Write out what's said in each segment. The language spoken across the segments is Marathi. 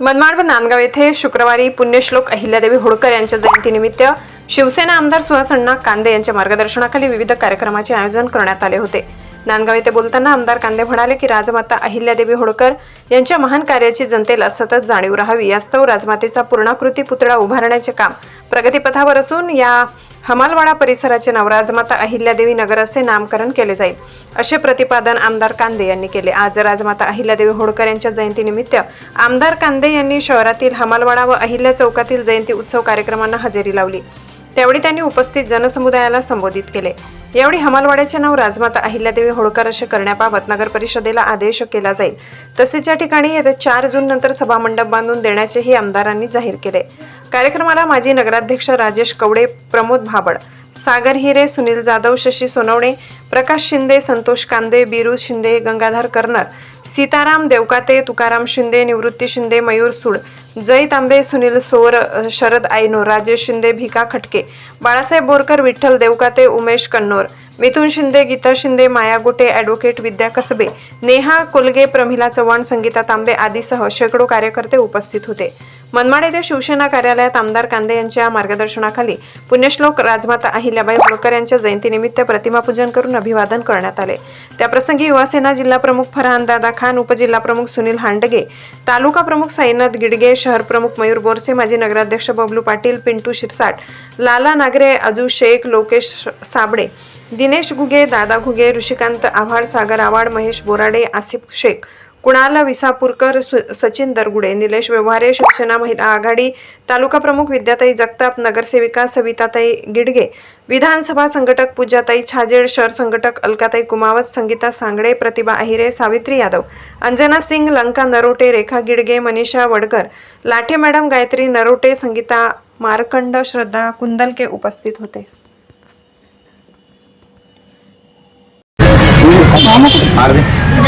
मनमाड व नांदगाव येथे शुक्रवारी पुण्यश्लोक अहिल्यादेवी होळकर यांच्या जयंतीनिमित्त शिवसेना आमदार सुहास अण्णा कांदे यांच्या मार्गदर्शनाखाली विविध कार्यक्रमाचे आयोजन करण्यात आले होते. नांदगाव येथे बोलताना आमदार कांदे म्हणाले की राजमाता अहिल्यादेवी होळकर यांच्या महान कार्याची जनतेला सतत जाणीव राहावी यास्तव राजमातेचा पूर्णाकृती पुतळा उभारण्याचे काम प्रगतीपथावर असून या हमालवाडा परिसराचे नाव राजमाता अहिल्यादेवी नगर असे नामकरण केले जाईल. असे प्रतिपादन आमदार कांदे यांनी केले. आज राजमाता अहिल्यादेवी होळकर यांच्या जयंतीनिमित्त आमदार कांदे यांनी शहरातील हमालवाडा व अहिल्या चौकातील जयंती उत्सव कार्यक्रमांना हजेरी लावली. त्यावेळी त्यांनी उपस्थित जनसमुदायाला संबोधित केले. यावेळी हमालवाड्याचे नाव राजमाता अहिल्यादेवी होळकर असे करण्याबाबत नगर परिषदेला आदेश केला जाईल. तसेच या ठिकाणी येत्या चार जून नंतर सभामंडप बांधून देण्याचेही आमदारांनी जाहीर केले. कार्यक्रमाला माजी नगराध्यक्ष राजेश कवडे प्रमोद भाबड सागर हिरे सुनील जाधव शशी सोनवणे प्रकाश शिंदे संतोष कांदे बिरू शिंदे गंगाधर कर्नर सीताराम देवकाते तुकाराम शिंदे निवृत्ती शिंदे मयूर सूड जय तांबे सुनील सोर शरद आयनोर राजेश शिंदे भिका खटके बाळासाहेब बोरकर विठ्ठल देवकाते उमेश कन्नोर मिथुन शिंदे गीता शिंदे माया गोटे ॲडव्होकेट विद्या कसबे नेहा कोलगे प्रमिला चव्हाण संगीता तांबे आदीसह शेकडो कार्यकर्ते उपस्थित होते. मनमाड येथे शिवसेना कार्यालयात आमदार कांदे यांच्या मार्गदर्शनाखाली पुण्यश्लोक राजमाता अहिल्याबाई होळकर यांच्या जयंतीनिमित्त प्रतिमापूजन करून अभिवादन करण्यात आले. त्याप्रसंगी युवासेना जिल्हा प्रमुख फरहान दादा खान उपजिल्हा प्रमुख सुनील हांडगे तालुका प्रमुख साईनाथ गिडगे शहर प्रमुख मयूर बोरसे माजी नगराध्यक्ष बबलू पाटील पिंटू शिरसाट लाला नागरे अजू शेख लोकेश साबळे दिनेश घुगे दादा घुगे ऋषिकांत आव्हाड सागर आव्हाड महेश बोराडे आसिफ शेख कुणाला विसापूरकर सचिन दरगुडे निलेश व्यवहारे शिवसेना महिला आघाडी तालुका प्रमुख विद्याताई जगताप नगरसेविका सविताताई गिडगे विधानसभा संघटक पूजाताई छाजेड शहर संघटक अलकाताई कुमावत संगीता सांगडे प्रतिभा अहिरे सावित्री यादव अंजना सिंग लंका नरोटे रेखा गिडगे मनीषा वडकर लाठे मॅडम गायत्री नरोटे संगीता मारकंड श्रद्धा कुंदलके उपस्थित होते. एकट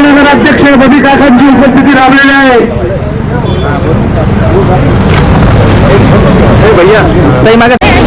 माजी नगराध्यक्ष बबी काकांची उपस्थिती लाभलेली आहे. भैया